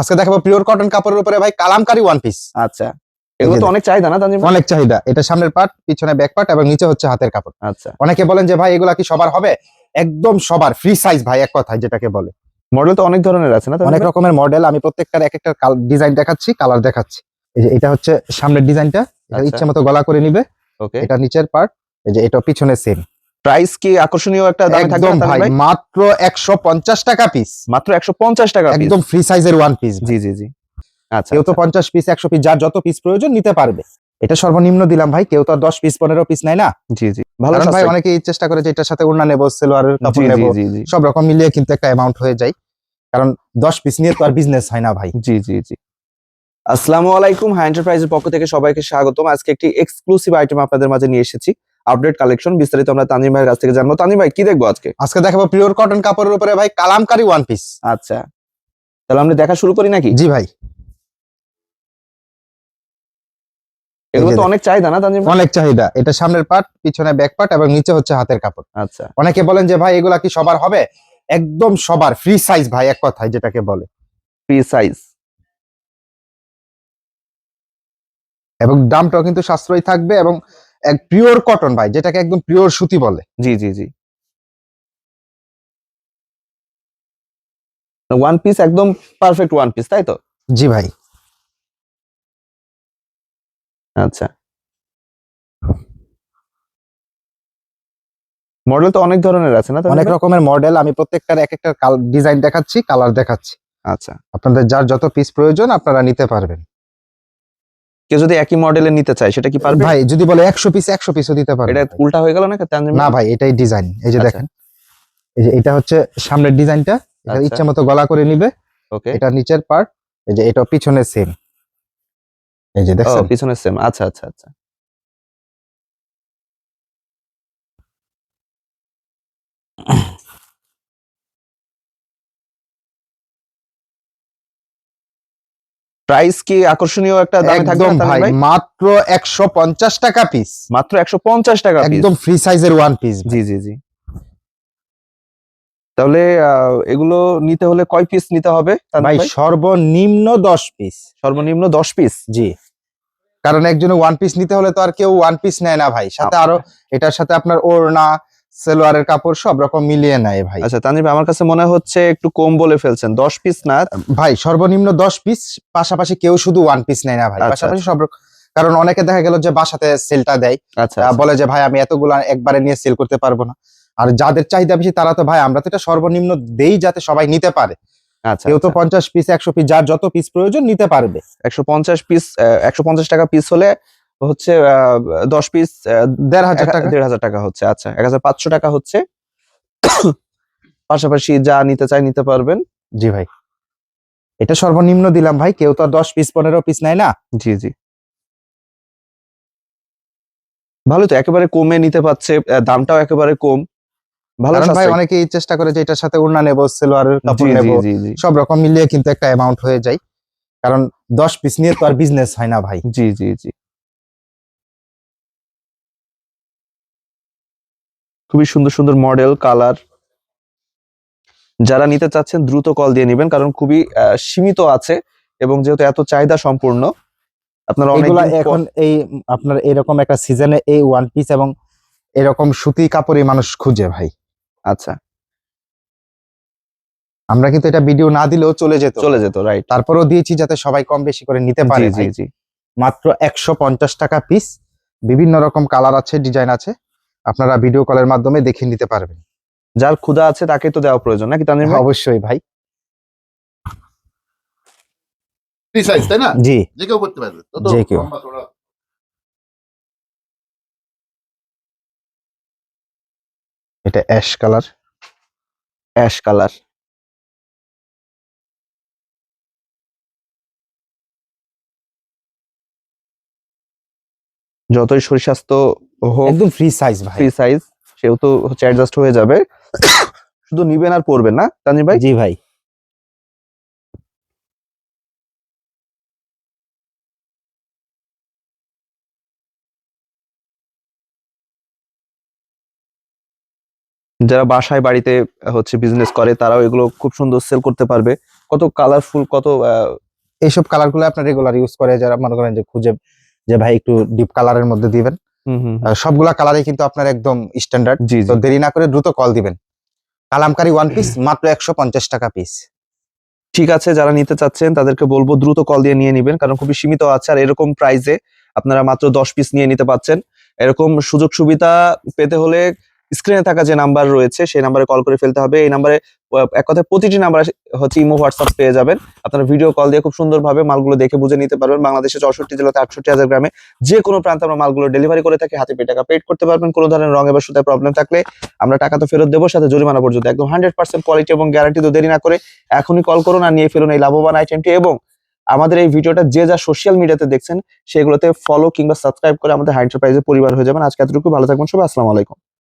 আজকে দেখাবো pure cotton কাপড়ের উপরে ভাই কালামকারি ওয়ান পিস আচ্ছা। এগুলো তো অনেক চাহিদা না অনেক চাহিদা। এটা সামনের পার্ট পিছনে ব্যাক পার্ট এবং নিচে হচ্ছে হাতের কাপড়। আচ্ছা। অনেকে বলেন যে ভাই এগুলা কি সবার হবে? একদম সবার ফ্রি সাইজ ভাই এক কথায় যেটাকে বলে। মডেল তো অনেক ধরনের আছে না অনেক রকমের মডেল আমি প্রত্যেকটার এক একটা ডিজাইন দেখাচ্ছি কালার দেখাচ্ছি। এই যে এটা হচ্ছে সামনের ডিজাইনটা আচ্ছা। ইচ্ছে মতো গলা করে নিবে। ওকে এটা নিচের পার্ট এই যে এটা পিছনে সেম প্রাইস কি আকর্ষণীয় একটা দামে থাকবে একদম ভাই মাত্র একশো পঞ্চাশ টাকা পিস মাত্র 150 টাকা piece। একদম ফ্রি সাইজের ওয়ান পিস জি জি জি। আচ্ছা কেউ তো আচ্ছা। পঞ্চাশ পিস একশো পিস যার যত পিস প্রয়োজন নিতে পারবে। এটা সর্বনিম্ন দিলাম ভাই কেউ তো আর দশ পিস পনেরো পিস নেয় না। জি জি। ভালো ভাই অনেকেই চেষ্টা করে যে এটার সাথে উন্না নেব সেলোয়ারের কাপড় নেব সব রকম মিলিয়ে কিন্তু একটা অ্যামাউন্ট হয়ে যায়। কারণ দশ পিস নিয়ে তো আর বিজনেস হয় না ভাই। জি জি জি। আসসালামু আলাইকুম হাই এন্টারপ্রাইজের পক্ষ থেকে সবাইকে স্বাগতম। আজকে একটি এক্সক্লুসিভ আইটেম আপনাদের মাঝে নিয়ে এসেছি। আপডেট কালেকশন বিস্তারিত আমরা তানজিম ভাইয়ের কাছ থেকে জানব। তানজিম ভাই কি দেখব আজকে? আজকে দেখাবো পিওর কটন কাপড়ের উপরে ভাই কালামকারি ওয়ান পিস আচ্ছা। তাহলে আমরা দেখা শুরু করি নাকি? জি ভাই। এগুলো তো অনেক চাহিদা না তানজিম অনেক চাহিদা। এটা সামনের পার্ট পিছনে ব্যাক পার্ট এবং নিচে হচ্ছে হাতের কাপড়। আচ্ছা। অনেকে বলেন যে ভাই এগুলা কি সবার হবে? একদম সবার। ফ্রি সাইজ ভাই এক কথায় যেটাকে বলে। ফ্রি সাইজ এবং দামটাও কিন্তু সাশ্রয়ী থাকবে এবং এক পিওর কটন ভাই যেটাকে একদম পিওর সুতি বলে। জি জি জি। ওয়ান পিস একদম পারফেক্ট ওয়ান পিস তাই তো? জি ভাই। আচ্ছা। মডেল তো অনেক ধরনের আছে না অনেক রকমের মডেল আমি প্রত্যেকটার এক একটা ডিজাইন দেখাচ্ছি কালার দেখাচ্ছি। আচ্ছা। আপনাদের যার যত পিস প্রয়োজন আপনারা নিতে পারবেন। কেউ যদি একই মডেলের নিতে চায় সেটা কি পারবে? ভাই যদি বলে একশো পিস একশো পিসও দিতে পারবে এটা উল্টা হয়ে গেল না? তানজিম না ভাই? এটাই ডিজাইন এই যে আচ্ছা। দেখেন এই যে এটা হচ্ছে সামনের ডিজাইনটা এটা ইচ্ছা ইচ্ছে মতো গলা করে নিবে। ওকে এটা নিচের পার্ট এই যে এটা পিছনে সেম এই যে দেখছেন? পিছনে সেম আচ্ছা আচ্ছা আচ্ছা। প্রাইস কি আকর্ষণীয় একটা দামে থাকবে একদম ভাই? মাত্র একশো পঞ্চাশ টাকা পিস মাত্র 150 টাকা piece। একদম ফ্রি সাইজের ওয়ান পিস জি জি জি। তাহলে এগুলো নিতে হলে কয় পিস নিতে হবে ভাই? সর্বনিম্ন দশ পিস সর্বনিম্ন 10 পিস জি। কারণ একজনে ওয়ান পিস নিতে হলে তো আর কেউ ওয়ান পিস নেয় না ভাই। সাথে আরও এটার সাথে আপনার ওড়না সেলোয়ারের কাপড় সব রকম মিলিয়ে নেয় ভাই। আচ্ছা ভাই আমার কাছে মনে হচ্ছে একটু কম বলে ফেলছেন। 10 পিস না? ভাই সর্বনিম্ন দশ পিস পাশাপাশি কেউ শুধু ওয়ান পিস নেয় না ভাই। আচ্ছা, পাশাপাশি সব কারণ অনেকে দেখা গেল যে বাসাতে সেলটা দেয়। আচ্ছা আহ, বলে যে ভাই আমি এতগুলা একবারে নিয়ে সেল করতে পারব না। আর যাদের চাহিদা বেশি তারা তো ভাই আমরা তো এটা সর্বনিম্ন দেই যাতে সবাই নিতে পারে। আচ্ছা কেউ তো পঞ্চাশ পিস একশো পিস যার যত পিস প্রয়োজন নিতে পারবে। একশো পঞ্চাশ পিস একশো পঞ্চাশ টাকা পিস হলে হচ্ছে দশ পিস দেড় হাজার টাকা দেড় হাজার টাকা হচ্ছে আচ্ছা এক হাজার পাঁচশো টাকা হচ্ছে। পাশাপাশি যা নিতে চাই নিতে পারবেন। জি ভাই। এটা সর্বনিম্ন দিলাম ভাই কেউ তো আর দশ পিস পনেরো পিস নেয় না? জি জি। ভালো তো একেবারে কমে নিতে পারছে দামটাও একেবারে কম। ভালো ভাই। অনেকেই চেষ্টা করে যে এটার সাথে উন্না নেব সেলোয়ার কাপড় নেব সব রকম মিলিয়ে কিন্তু একটা অ্যামাউন্ট হয়ে যায়। কারণ দশ পিস নিয়ে তো আর বিজনেস হয় না ভাই। জি জি জি। খুবই সুন্দর সুন্দর মডেল কালার যারা নিতে চাচ্ছেন দ্রুত কল দিয়ে নেবেন কারণ খুবই সীমিত আছে এবং যেহেতু এত চাহিদা সম্পূর্ণ আপনারা অনেক এগুলা এখন এই আপনার এরকম একটা সিজনে এই ওয়ান পিস এবং এরকম সুতি কাপড়ই মানুষ খুঁজে ভাই। আচ্ছা। আমরা কিন্তু এটা ভিডিও না দিলেও চলে যেত। চলে যেত রাইট তারপরেও দিয়েছি যাতে সবাই কম বেশি করে নিতে পারে জি জি মাত্র একশো পঞ্চাশ টাকা পিস বিভিন্ন রকম কালার আছে ডিজাইন আছে। আপনারা ভিডিও কলের মাধ্যমে দেখে নিতে পারবেন। যার ক্ষুধা আছে তাকে তো দেওয়া প্রয়োজন নাকি ভাই? অবশ্যই ভাই। ফ্রি সাইজ তাই না? জি। যে কেউ করতে পারবে। যে কেউ। এটা অ্যাশ কালার অ্যাশ কালার যতই শরীর স্বাস্থ্য একদম ফ্রি সাইজ ভাই। ফ্রি সাইজ সেও তো হচ্ছে অ্যাডজাস্ট হয়ে যাবে। শুধু নিবেন আর পরবেন না তানজিম ভাই? জি ভাই। যারা বাসায় বাড়িতে হচ্ছে বিজনেস করে তারাও এগুলো খুব সুন্দর সেল করতে পারবে। কত কালারফুল কত এইসব কালারগুলো আপনার রেগুলার ইউজ করে যারা মনে করেন যে খুঁজে যে ভাই একটু ডিপ কালারের মধ্যে দিবেন। সবগুলা কালারই কিন্তু আপনার একদম স্ট্যান্ডার্ড তো দেরি না করে দ্রুত কল দিবেন। কালামকারি ওয়ান পিস মাত্র একশো পঞ্চাশ টাকা পিস ঠিক আছে যারা নিতে চাচ্ছেন তাদেরকে বলব দ্রুত কল দিয়ে নিয়ে নেবেন কারণ খুবই সীমিত আছে আর এরকম প্রাইসে আপনারা মাত্র দশ পিস নিয়ে নিতে পাচ্ছেন। এরকম সুযোগ সুবিধা পেতে হলে স্ক্রিনে থাকা যে নাম্বার রয়েছে, সেই নাম্বারে কল করে ফেলতে হবে। এই নাম্বারে এক কথায় প্রতিটি নাম্বার হচ্ছে ইমো হোয়াটসঅ্যাপ পেয়ে যাবেন। আপনারা ভিডিও কল দিয়ে খুব সুন্দরভাবে মালগুলো দেখে বুঝে নিতে পারবেন। বাংলাদেশের চৌষট্টি জেলাতে আটষট্টি হাজার গ্রামে যে কোনো প্রান্তে আমরা মালগুলো ডেলিভারি করে থাকি, হাতে পেয়ে টাকা পেড করতে পারবেন। কোনো ধরনের রঙে বা সুতায় প্রবলেম থাকলে আমরা টাকা তো ফেরত দেবো, সাথে জরিমানা পর্যন্ত। একদম হান্ড্রেড পার্সেন্ট কোয়ালিটি এবং গ্যারান্টি তো দেরি না করে এখনই কল করুন আর নিয়ে ফেলুন এই লাভবান আইটেমটি এবং আমাদের এই ভিডিওটা যে যা সোশ্যাল মিডিয়াতে দেখছেন, সেগুলোতে ফলো কিংবা সাবস্ক্রাইব করে আমাদের হাই এন্টারপ্রাইজের পরিবার হয়ে যাবেন। আজকে এতটুকু। ভালো থাকবেন সবাই। আসসালামু আলাইকুম।